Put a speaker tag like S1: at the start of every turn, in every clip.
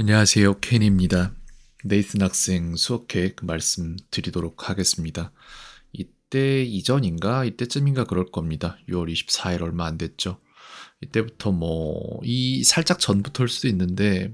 S1: 안녕하세요. 켄입니다. 네이슨 학생 수업 계획 말씀드리도록 하겠습니다. 이때 이전인가 이때쯤인가 그럴 겁니다. 6월 24일 얼마 안 됐죠. 이때부터 뭐 이 살짝 전부터일 수도 있는데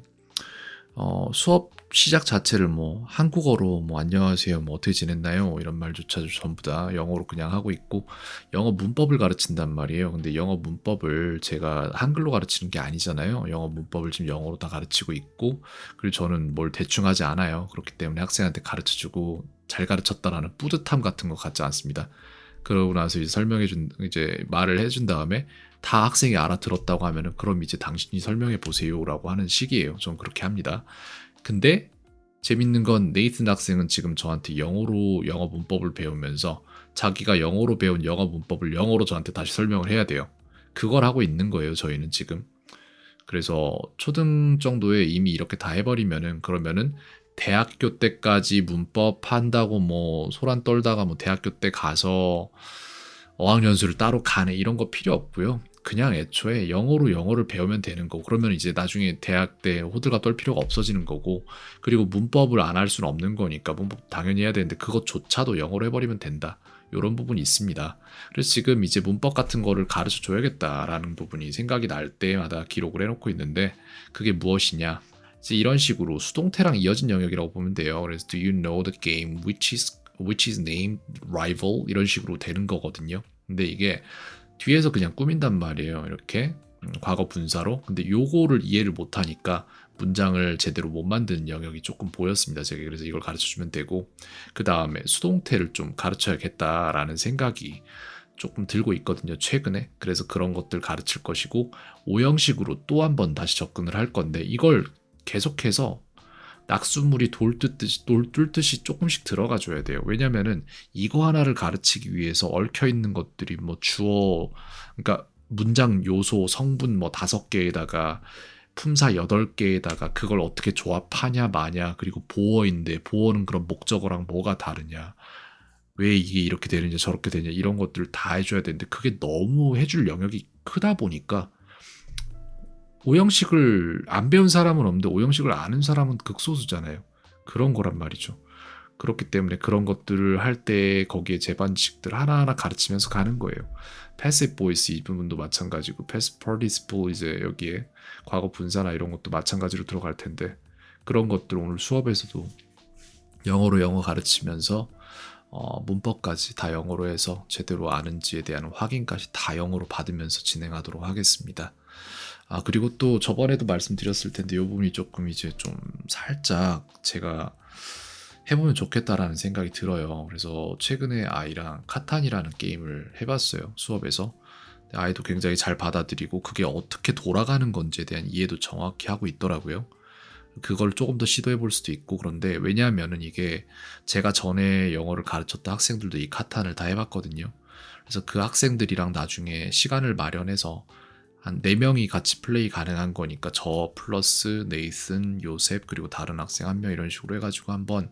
S1: 어, 수업 시작 자체를 뭐 한국어로 뭐 안녕하세요 뭐 어떻게 지냈나요? 이런 말조차 전부 다 영어로 그냥 하고 있고 영어 문법을 가르친단 말이에요. 근데 영어 문법을 제가 한글로 가르치는 게 아니잖아요. 영어 문법을 지금 영어로 다 가르치고 있고 그리고 저는 뭘 대충 하지 않아요. 그렇기 때문에 학생한테 가르쳐주고 잘 가르쳤다라는 뿌듯함 같은 거 갖지 않습니다. 그러고 나서 이제 설명해 준 이제 말을 해준 다음에 다 학생이 알아들었다고 하면은 그럼 이제 당신이 설명해 보세요라고 하는 식이에요. 좀 그렇게 합니다. 근데 재밌는 건 네이튼 학생은 지금 저한테 영어로 영어 문법을 배우면서 자기가 영어로 배운 영어 문법을 영어로 저한테 다시 설명을 해야 돼요. 그걸 하고 있는 거예요, 저희는 지금. 그래서 초등 정도에 이미 이렇게 다 해버리면은 그러면은 대학교 때까지 문법 한다고 뭐 소란 떨다가 뭐 대학교 때 가서 어학연수를 따로 가네 이런 거 필요 없고요. 그냥 애초에 영어로 영어를 배우면 되는 거고 그러면 이제 나중에 대학 때 호들갑 떨 필요가 없어지는 거고. 그리고 문법을 안 할 수는 없는 거니까 문법 당연히 해야 되는데 그것조차도 영어로 해버리면 된다. 이런 부분이 있습니다. 그래서 지금 이제 문법 같은 거를 가르쳐 줘야겠다라는 부분이 생각이 날 때마다 기록을 해놓고 있는데 그게 무엇이냐? 이런 식으로 수동태랑 이어진 영역이라고 보면 돼요. 그래서 do you know the game which is which is named rival? 이런 식으로 되는 거거든요. 근데 이게 뒤에서 그냥 꾸민단 말이에요. 이렇게 음, 과거 분사로. 근데 요거를 이해를 못하니까 문장을 제대로 못 만드는 영역이 조금 보였습니다. 제가 그래서 이걸 가르쳐 주면 되고 그 다음에 수동태를 좀 가르쳐야겠다라는 생각이 조금 들고 있거든요. 최근에 그래서 그런 것들 가르칠 것이고 오형식으로 또 한 번 다시 접근을 할 건데 이걸 계속해서 낙수물이 돌 뜯듯이 돌 뚫듯이 조금씩 들어가 줘야 돼요. 왜냐면은 이거 하나를 가르치기 위해서 얽혀 있는 것들이 뭐 주어 그러니까 문장 요소 성분 뭐 다섯 개에다가 품사 여덟 개에다가 그걸 어떻게 조합하냐 마냐 그리고 보어인데 보어는 그런 목적어랑 뭐가 다르냐 왜 이게 이렇게 되느냐 저렇게 되냐 이런 것들을 다 해줘야 되는데 그게 너무 해줄 영역이 크다 보니까 오형식을 안 배운 사람은 없는데 오형식을 아는 사람은 극소수잖아요. 그런 거란 말이죠. 그렇기 때문에 그런 것들을 할 때 거기에 재반식들 하나하나 가르치면서 가는 거예요. 패시브 보이스 이 부분도 마찬가지고 패시브 파티시플 이제 여기에 과거 분사나 이런 것도 마찬가지로 들어갈 텐데 그런 것들 오늘 수업에서도 영어로 영어 가르치면서 어, 문법까지 다 영어로 해서 제대로 아는지에 대한 확인까지 다 영어로 받으면서 진행하도록 하겠습니다. 아, 그리고 또 저번에도 말씀드렸을 텐데 이 부분이 조금 이제 좀 살짝 제가 해보면 좋겠다라는 생각이 들어요. 그래서 최근에 아이랑 카탄이라는 게임을 해봤어요. 수업에서. 아이도 굉장히 잘 받아들이고 그게 어떻게 돌아가는 건지에 대한 이해도 정확히 하고 있더라고요. 그걸 조금 더 시도해 볼 수도 있고 그런데 왜냐하면은 이게 제가 전에 영어를 가르쳤던 학생들도 이 카탄을 다 해봤거든요. 그래서 그 학생들이랑 나중에 시간을 마련해서 한 4명이 같이 플레이 가능한 거니까 저 플러스 네이슨, 요셉 그리고 다른 학생 한 명 이런 식으로 해가지고 한번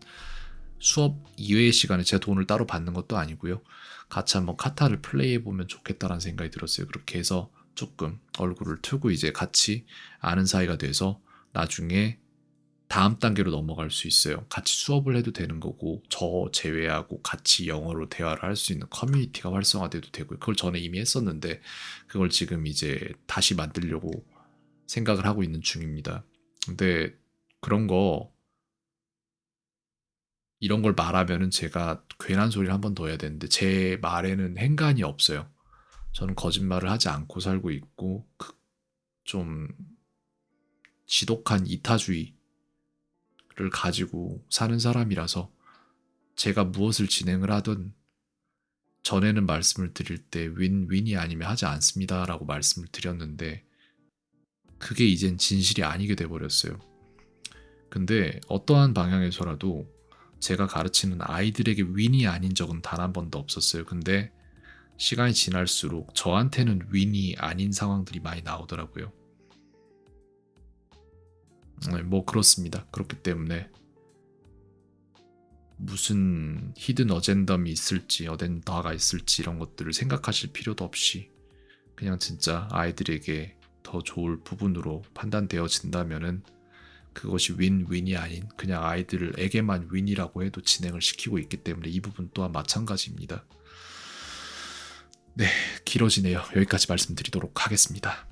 S1: 수업 이외의 시간에 제 돈을 따로 받는 것도 아니고요. 같이 한번 카타를 플레이해 보면 좋겠다라는 생각이 들었어요. 그렇게 해서 조금 얼굴을 트고 이제 같이 아는 사이가 돼서 나중에 다음 단계로 넘어갈 수 있어요. 같이 수업을 해도 되는 거고 저 제외하고 같이 영어로 대화를 할 수 있는 커뮤니티가 활성화돼도 되고 그걸 전에 이미 했었는데 그걸 지금 이제 다시 만들려고 생각을 하고 있는 중입니다. 근데 그런 거 이런 걸 말하면은 제가 괜한 소리를 한 번 더 해야 되는데 제 말에는 행간이 없어요. 저는 거짓말을 하지 않고 살고 있고 그좀 지독한 이타주의 를 가지고 사는 사람이라서 제가 무엇을 진행을 하든 전에는 말씀을 드릴 때 윈윈이 아니면 하지 않습니다라고 말씀을 드렸는데 그게 이젠 진실이 아니게 돼 버렸어요. 근데 어떠한 방향에서라도 제가 가르치는 아이들에게 윈이 아닌 적은 단 한 번도 없었어요. 근데 시간이 지날수록 저한테는 윈이 아닌 상황들이 많이 나오더라고요. 네, 뭐 그렇습니다. 그렇기 때문에 무슨 히든 어젠덤이 있을지 어젠다가 있을지 이런 것들을 생각하실 필요도 없이 그냥 진짜 아이들에게 더 좋을 부분으로 판단되어진다면은 그것이 윈윈이 아닌 그냥 아이들에게만 윈이라고 해도 진행을 시키고 있기 때문에 이 부분 또한 마찬가지입니다. 네, 길어지네요. 여기까지 말씀드리도록 하겠습니다.